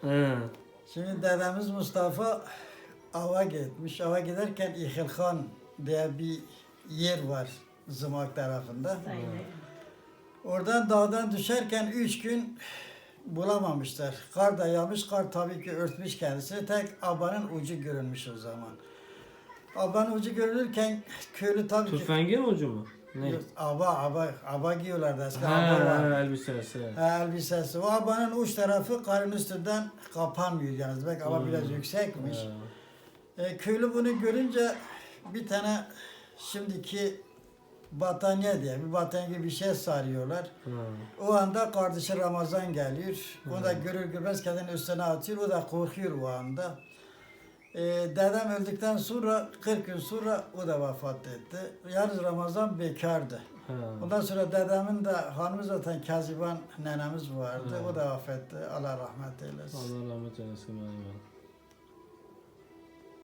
He. Şimdi dedemiz Mustafa ava gitmiş. Ava giderken İhilhan diye bir yer var Zımak tarafında. Oradan dağdan düşerken üç gün bulamamışlar. Kar da yağmış, kar tabii ki örtmüş kendisini. Tek abanın ucu görünmüş o zaman. Abanın ucu görülürken köylü tabii ki... Tüfengin ucu mu? Ne? Aba, aba, aba giyiyorlardı eskiden. Ha, aba var. ha, elbisesi. Ha, elbisesi. O abanın uç tarafı karın üstünden kapanmıyor yani. Belki aba Hmm. biraz yüksekmiş. Ha. E, köylü bunu görünce bir tane şimdiki battaniye diye bir battaniye gibi bir şey sarıyorlar. Ha. O anda kardeşi Ramazan geliyor. Onu da görür görmez kendini üstüne atıyor. O da korkuyor o anda. E, dedem öldükten sonra 40 gün sonra o da vefat etti. Yalnız Ramazan bekardı. Ha. Ondan sonra dedemin de hanımı zaten Kaziban nenemiz vardı. Hı. O da vefat etti. Allah rahmet eylesin. Allah rahmet eylesin. eyvallah.